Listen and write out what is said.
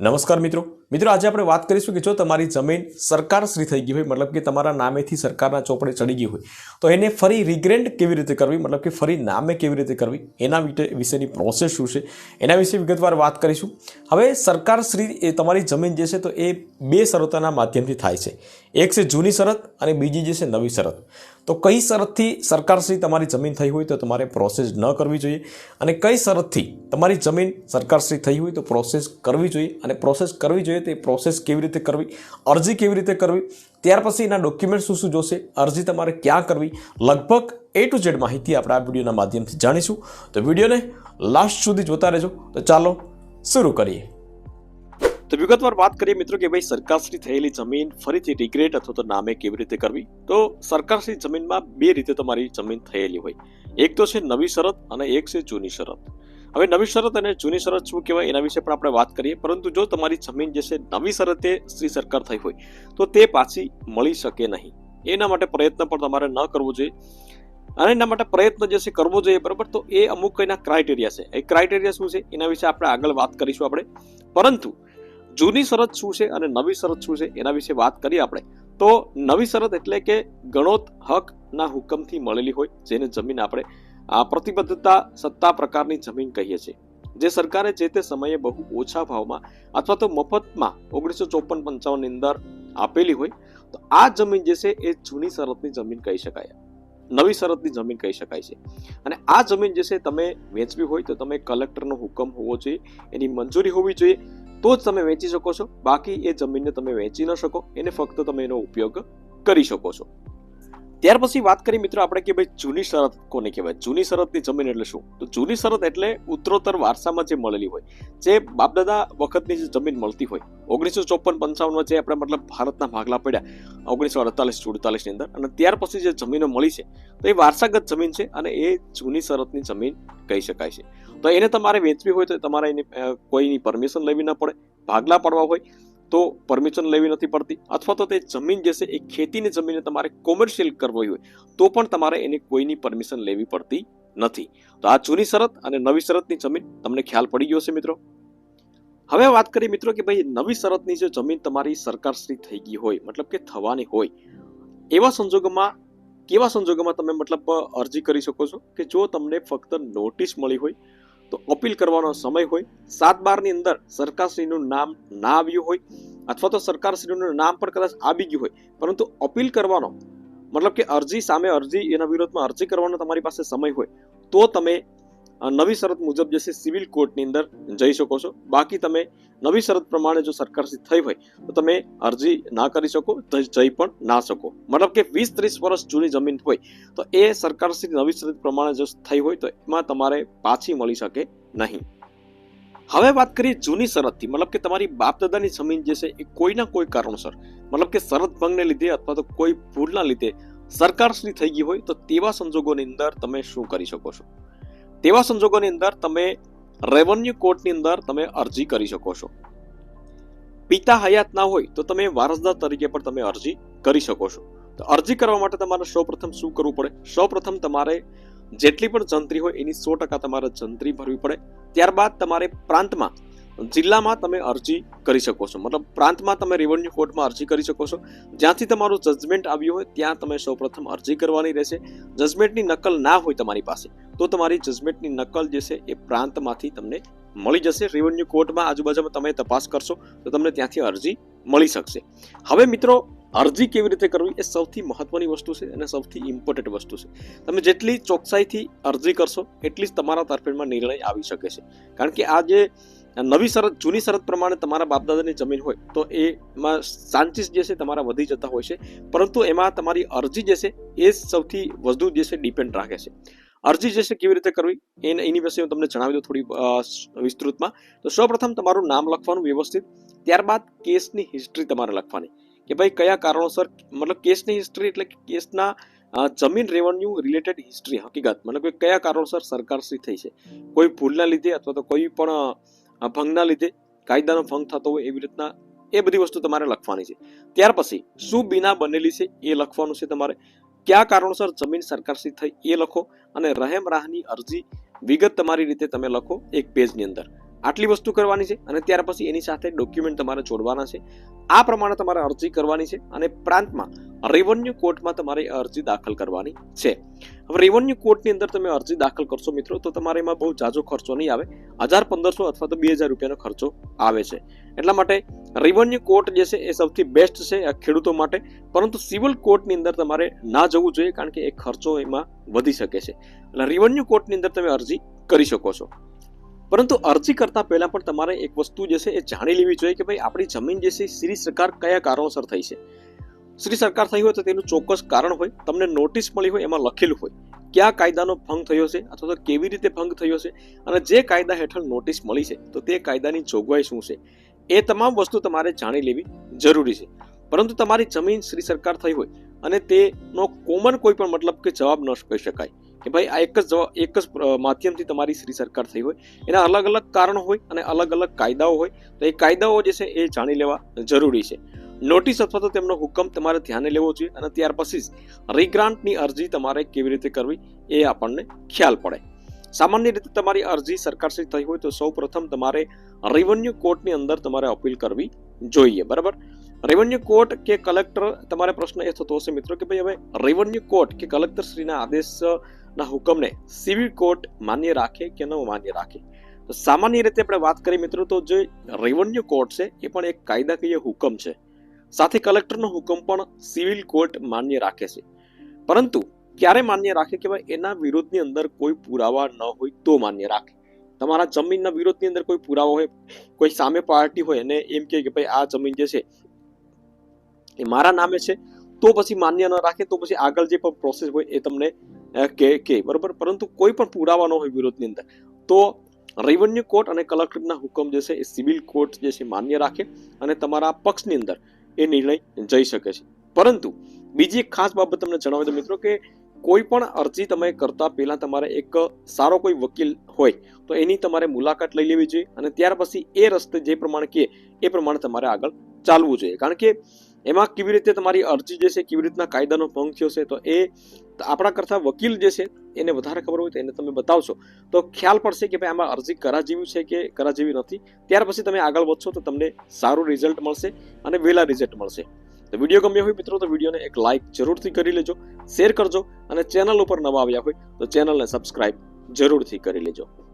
નમસ્કાર મિત્રો. મિત્રો, આજે આપણે વાત કરીશું કે જો તમારી જમીન સરકારશ્રી થઈ ગઈ હોય, મતલબ કે તમારા નામેથી સરકારના ચોપડે ચડી ગઈ હોય, તો એને ફરી રિગ્રેન્ટ કેવી રીતે કરવી? મતલબ કે ફરી નામે કેવી રીતે કરવી? એના વિશેની પ્રોસેસ શું છે? એના વિશે વિગતવાર વાત કરીશું. હવે સરકારશ્રી એ તમારી જમીન જે છે, તો એ બે શરતોના માધ્યમથી થાય છે. એક છે જૂની શરત અને બીજી જે છે નવી શરત. તો કઈ શરતથી સરકારશ્રી તમારી જમીન થઈ હોય તો તમારે પ્રોસેસ ન કરવી જોઈએ અને કઈ શરતથી તમારી જમીન સરકારશ્રી થઈ હોય તો પ્રોસેસ કરવી જોઈએ અને પ્રોસેસ કરવી જોઈએ તે પ્રોસેસ કેવી રીતે કરવી, અરજી કેવી રીતે કરવી, ત્યાર પછી એના ડોક્યુમેન્ટ શું શું જોશે, અરજી તમારે ક્યાં કરવી, લગભગ એ ટુ ઝેડ માહિતી આપણે આ વિડીયોના માધ્યમથી જાણીશું. તો વિડીયોને લાસ્ટ સુધી જોતા રહેજો. તો ચાલો, શરૂ કરીએ. તો વિગતવાર વાત કરીએ મિત્રો કે ભાઈ સરકારશ્રી થયેલી જમીન ફરીથી રિગ્રેટ અથવા તો નામે કેવી રીતે કરવી? તો સરકારશ્રી જમીનમાં બે રીતે તમારી જમીન થયેલી હોય. એક તો છે નવી શરત અને એક છે જૂની શરત. હવે નવી શરત અને જૂની શરત શું કહેવાય એના વિશે પણ આપણે વાત કરીએ. પરંતુ જો તમારી જમીન જે છે નવી શરતે શ્રી સરકાર થઈ હોય, તો તે પાછી મળી શકે નહીં. એના માટે પ્રયત્ન પણ તમારે ન કરવો જોઈએ. અને એના માટે પ્રયત્ન જે છે કરવો જોઈએ, બરાબર? તો એ અમુક એના ક્રાઇટેરિયા છે. એ ક્રાઇટેરિયા શું છે? એના વિશે આપણે આગળ વાત કરીશું આપણે. પરંતુ જૂની શરત શું છે અને નવી શરત શું છે એના વિશે વાત કરીએ આપણે. તો નવી શરત એટલે કે ગણોત હકના હુકમથી મળેલી હોય, જેને જમીન આપણે, આ પ્રતિબદ્ધતા સત્તા પ્રકારની જમીન કહીએ છીએ. જે સરકારે જે તે સમયે બહુ ઓછા ભાવમાં અથવા તો મફતમાં ઓગણીસો ચોપન પંચાવનની અંદર આપેલી હોય, તો આ જમીન જે છે એ જૂની શરતની જમીન કહી શકાય. નવી શરતની જમીન કહી શકાય છે. અને આ જમીન જે છે, તમે વેચવી હોય તો તમે કલેક્ટરનો હુકમ હોવો જોઈએ, એની મંજૂરી હોવી જોઈએ તો જ તમે વેચી શકો છો. બાકી એ જમીનને તમે વેચી ન શકો. એને ફક્ત તમે એનો ઉપયોગ કરી શકો છો. ત્યાર પછી વાત કરી મિત્રો આપણે કે ભાઈ જૂની શરત કોને કહેવાય? જૂની શરતની જમીન એટલે શું? તો જૂની શરત એટલે ઉત્તરોત્તર વારસામાં જે મળેલી હોય, જે બાપદાદા વખતની જે જમીન મળતી હોય, ઓગણીસો ચોપન પંચાવનમાં જે આપણે મતલબ ભારતના ભાગલા પડ્યા, ઓગણીસો અડતાલીસ, સુડતાલીસની અંદર. અને ત્યાર પછી જે જમીનો મળી છે, તો એ વારસાગત જમીન છે અને એ જૂની શરતની જમીન કહી શકાય છે. તો એને તમારે વેચવી હોય તો તમારે એની કોઈની પરમિશન લેવી ન પડે. ભાગલા પડવા હોય તો પરમિશન લેવી નથી પડતી અથવા તો તે જમીન જે છે એ ખેતીની જમીનને તમારે કોમર્શિયલ કરવી હોય, તો પણ તમારે એની કોઈની પરમિશન લેવી પડતી નથી. તો આ જૂની શરત અને નવી શરતની જમીન તમને ખ્યાલ પડી ગયો છે મિત્રો? હવે વાત કરીએ મિત્રો કે ભાઈ નવી શરતની જે જમીન તમારી સરકારશ્રી થઈ ગઈ હોય, મતલબ કે થવાની હોય, એવા સંજોગોમાં કેવા સંજોગોમાં તમે મતલબ અરજી કરી શકો છો? કે જો તમને ફક્ત નોટિસ મળી હોય તો અપીલ કરવાનો સમય હોય. સાત બારની અંદર સરકારશ્રીનું નામ ના આવ્યું હોય અથવા તો સરકારશ્રીનું નામ પણ કદાચ આવી ગયું હોય. પરંતુ અપીલ કરવાનો, મતલબ કે અરજી સામે અરજી એના વિરોધમાં અરજી કરવાનો તમારી પાસે સમય હોય, તો તમે નવી શરત મુજબ જે છે સિવિલ કોર્ટની અંદર જઈ શકો છો. બાકી તમે નવી શરત પ્રમાણે જો સરકારશ્રી થઈ હોય, તો તમે અરજી ના કરી શકો, જઈ પણ ના શકો. મતલબ કે વીસ ત્રીસ વર્ષ જૂની જમીન હોય, તો એ સરકારશ્રી નવી શરત પ્રમાણે જો થઈ હોય, તો એમાં તમારે પાછી મળી શકે નહીં. હવે વાત કરીએ જૂની શરતથી. મતલબ કે તમારી બાપ દાદાની જમીન જે છે એ કોઈના કોઈ કારણોસર, મતલબ કે શરત ભંગને લીધે અથવા તો કોઈ ભૂલના લીધે સરકારશ્રી થઈ ગઈ હોય, તો તેવા સંજોગોની અંદર તમે શું કરી શકો છો? તેવા સંજોગોની અંદર તમે રેવન્યુ કોર્ટની અંદર તમે અરજી કરી શકો છો. પિતા હયાત ના હોય તો તમે વારસદાર તરીકે પણ તમે અરજી કરી શકો છો. તો અરજી કરવા માટે તમારે સૌપ્રથમ શું કરવું પડે? સૌપ્રથમ તમારે જેટલી પણ જંત્રી હોય એની સો ટકા તમારે જંત્રી ભરવી પડે. ત્યારબાદ તમારે પ્રાંતમાં જિલ્લામાં તમે અરજી કરી શકો છો. મતલબ પ્રાંતમાં તમે રેવન્યુ કોર્ટમાં અરજી કરી શકો છો. જ્યાંથી તમારું જજમેન્ટ આવ્યું હોય, ત્યાં તમે સૌપ્રથમ અરજી કરવાની રહેશે. જજમેન્ટની નકલ ના હોય તમારી પાસે, તો તમારી જજમેન્ટની નકલ જે છે એ પ્રાંતમાંથી તમને મળી જશે. રેવન્યુ કોર્ટમાં આજુબાજુમાં તમે તપાસ કરશો, તો તમને ત્યાંથી અરજી મળી શકશે. હવે મિત્રો, અરજી કેવી રીતે કરવી એ સૌથી મહત્વની વસ્તુ છે અને સૌથી ઇમ્પોર્ટન્ટ વસ્તુ છે. તમે જેટલી ચોકસાઈથી અરજી કરશો, એટલી જ તમારા તરફેણમાં નિર્ણય આવી શકે છે. કારણ કે આ જે નવી શરત, જૂની શરત પ્રમાણે તમારા બાપદાદાની જમીન હોય, તો એમાં ચાન્સીસ જે છે તમારા વધી જતા હોય છે. પરંતુ એમાં તમારી અરજી જે છે, એ સૌથી વધુ જે છે ડિપેન્ડ રાખે છે. અરજી જે છે, કેવી રીતે કરવી? એને એની વિશે હું તમને જણાવી દઉં થોડી વિસ્તૃતમાં. તો સૌપ્રથમ તમારું નામ લખવાનું વ્યવસ્થિત. ત્યારબાદ કેસની હિસ્ટ્રી તમારે લખવાની. કે ભાઈ, કયા કારણોસર, મતલબ કેસની હિસ્ટ્રી એટલે કેસના જમીન રેવન્યુ રિલેટેડ હિસ્ટ્રી હકીકત. મતલબ કે કયા કારણોસર સરકારશ્રી થઈ છે. કોઈ ભૂલના લીધે અથવા તો કોઈ પણ અ, ભંગના લીધે કાયદાનો ભંગ થતો હોય એવી રીતના એ બધી વસ્તુ તમારે લખવાની છે. ત્યાર પછી શું બીના બનેલી છે એ લખવાનું છે તમારે. કયા કારણોસર જમીન સરકારશ્રી થઈ એ લખો અને રહેમ રાહની અરજી વિગત તમારી રીતે તમે લખો એક પેજની અંદર. આટલી વસ્તુ કરવાની છે અને ત્યાર પછી એની સાથે ડોક્યુમેન્ટ તમારે જોડવાના છે. આ પ્રમાણે તમારે અરજી કરવાની છે અને પ્રાંતમાં રેવન્યુ કોર્ટમાં તમારે અરજી દાખલ કરવાની છે. હવે રેવન્યુ કોર્ટની અંદર તમે અરજી દાખલ કરશો મિત્રો, તો તમારે એમાં બહુ જાજો ખર્ચો નહીં આવે. હજાર પંદરસો અથવા તો બે હજાર રૂપિયાનો ખર્ચો આવે છે. એટલા માટે રેવન્યુ કોર્ટ જે છે એ સૌથી બેસ્ટ છે આ ખેડૂતો માટે. પરંતુ સિવિલ કોર્ટની અંદર તમારે ના જવું જોઈએ કારણ કે એ ખર્ચો એમાં વધી શકે છે. એટલે રેવન્યુ કોર્ટની અંદર તમે અરજી કરી શકો છો. પરંતુ અરજી કરતા પહેલા પણ તમારે એક વસ્તુ જે છે એ જાણી લેવી જોઈએ કે ભાઈ આપણી જમીન જે છે શ્રી સરકાર કયા કારણોસર થઈ છે. શ્રી સરકાર થઈ હોય તો તેનું ચોક્કસ કારણ હોય, તમને નોટિસ મળી હોય, એમાં લખેલું હોય કયા કાયદાનો ભંગ થયો છે અથવા તો કેવી રીતે ભંગ થયો છે અને જે કાયદા હેઠળ નોટિસ મળી છે, તો તે કાયદાની જોગવાઈ શું છે? એ તમામ વસ્તુ તમારે જાણી લેવી જરૂરી છે. પરંતુ તમારી જમીન શ્રી સરકાર થઈ હોય અને તેનો કોમન કોઈ પણ મતલબ કે જવાબ ન કહી શકાય કે ભાઈ આ એક જ એક જ માધ્યમથી તમારી શ્રી સરકાર થઈ હોય, એના અલગ અલગ કારણો હોય અને અલગ અલગ કાયદાઓ હોય, તો એ કાયદાઓ જે છે એ જાણી લેવા જરૂરી છે. નોટિસ અથવા તો તેમનો હુકમ તમારે ધ્યાને લેવો જોઈએ અને ત્યાર પછી જ રીગ્રાન્ટની અરજી તમારે કેવી રીતે કરવી એ આપણને ખ્યાલ પડે. સામાન્ય રીતે તમારી અરજી સરકારશ્રી થઈ હોય તો સૌ પ્રથમ તમારે રેવન્યુ કોર્ટની અંદર તમારે અપીલ કરવી જોઈએ, બરાબર? રેવન્યુ કોર્ટ કે કલેક્ટર તમારે પ્રશ્ન એ થતો હશે મિત્રો કે ભાઈ હવે રેવન્યુ કોર્ટ કે કલેક્ટર શ્રીના આદેશના હુકમને સિવિલ કોર્ટ માન્ય રાખે કે ન માન્ય રાખે? સામાન્ય રીતે આપણે વાત કરીએ મિત્રો તો જે રેવન્યુ કોર્ટ છે એ પણ એક કાયદાકીય હુકમ છે. સાથે કલેક્ટરનો હુકમ પણ સિવિલ કોર્ટ માન્ય રાખે છે. પરંતુ ક્યારે માન્ય રાખે કે ભાઈ એના વિરોધની અંદર કોઈ પુરાવા ન હોય તો માન્ય રાખે. તમારા જમીનના વિરોધની અંદર કોઈ પુરાવા હોય, કોઈ સામે પાર્ટી હોય અને એમ કે ભાઈ આ જમીન જે છે એ મારા નામે છે, તો પછી માન્ય ન રાખે, તો પછી આગળ જે પણ પ્રોસેસ હોય એ તમને કે કે, બરોબર? પરંતુ કોઈ પણ પુરાવા ન હોય વિરોધની અંદર. તો રેવન્યુ કોર્ટ અને કલેક્ટરના હુકમ જે છે એ સિવિલ કોર્ટ જે છે માન્ય રાખે અને તમારા પક્ષની અંદર એ નિર્ણય જઈ શકે છે. પરંતુ બીજી એક ખાસ બાબત તમને જણાવી દો મિત્રો કે કોઈ પણ અરજી તમે કરતા પહેલા તમારે એક સારો કોઈ વકીલ હોય તો એની તમારે મુલાકાત લઈ લેવી જોઈએ અને ત્યાર પછી એ રસ્તે જે પ્રમાણે કે એ પ્રમાણે તમારે આગળ ચાલવું જોઈએ. કારણ કે એમાં કેવી રીતે તમારી અરજી જે છે, કેવી રીતના કાયદાનો ભંગ થયો છે, તો એ આપણા કરતા વકીલ જે છે, એને વધારે ખબર હોય તો એને તમે બતાવશો. તો ખ્યાલ પડશે કે ભાઈ આમાં અરજી કરા જેવી છે કે કરા જેવી નથી. ત્યાર પછી તમે આગળ વધશો તો તમને સારું રિઝલ્ટ મળશે અને વહેલા રિઝલ્ટ મળશે. તો વીડિયો ગમ્યો હોય મિત્રો તો વિડીયોને એક લાઇક જરૂરથી કરી લેજો, શેર કરજો અને ચેનલ ઉપર નવા આવ્યા હોય તો ચેનલને સબસ્ક્રાઇબ જરૂરથી કરી લેજો.